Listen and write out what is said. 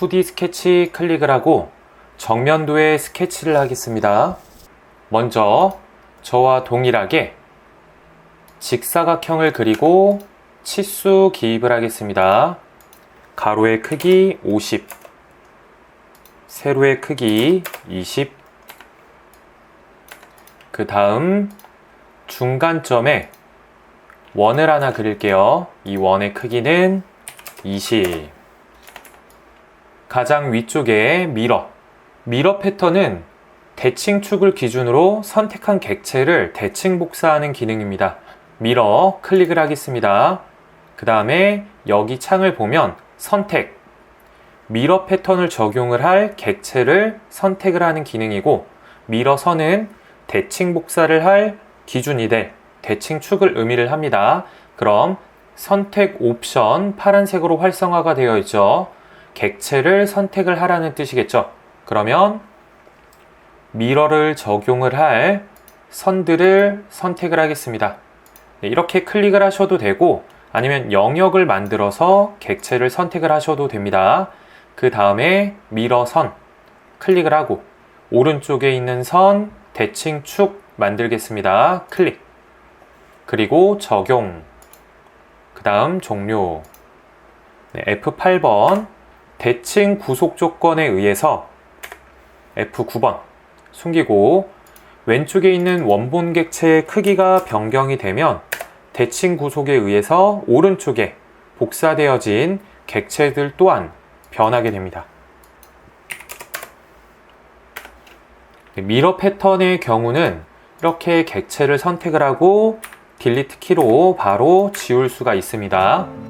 2D 스케치 클릭을 하고 정면도에 스케치를 하겠습니다. 먼저 저와 동일하게 직사각형을 그리고 치수 기입을 하겠습니다. 가로의 크기 50, 세로의 크기 20, 그 다음 중간점에 원을 하나 그릴게요. 이 원의 크기는 20. 가장 위쪽에 미러. 미러 패턴은 대칭축을 기준으로 선택한 객체를 대칭 복사하는 기능입니다. 미러 클릭을 하겠습니다. 그 다음에 여기 창을 보면 선택. 미러 패턴을 적용을 할 객체를 선택을 하는 기능이고 미러 선은 대칭 복사를 할 기준이 될 대칭 축을 의미를 합니다. 그럼 선택 옵션 파란색으로 활성화가 되어 있죠. 객체를 선택을 하라는 뜻이겠죠. 그러면 미러를 적용을 할 선들을 선택을 하겠습니다. 네, 이렇게 클릭을 하셔도 되고 아니면 영역을 만들어서 객체를 선택을 하셔도 됩니다. 그 다음에 미러 선 클릭을 하고 오른쪽에 있는 선 대칭 축 만들겠습니다. 클릭. 그리고 적용. 그 다음 종료. 네, F8번. 대칭 구속 조건에 의해서 F9번. 숨기고 왼쪽에 있는 원본 객체의 크기가 변경이 되면 대칭 구속에 의해서 오른쪽에 복사되어진 객체들 또한 변하게 됩니다. 미러 패턴의 경우는 이렇게 객체를 선택을 하고 딜리트 키로 바로 지울 수가 있습니다.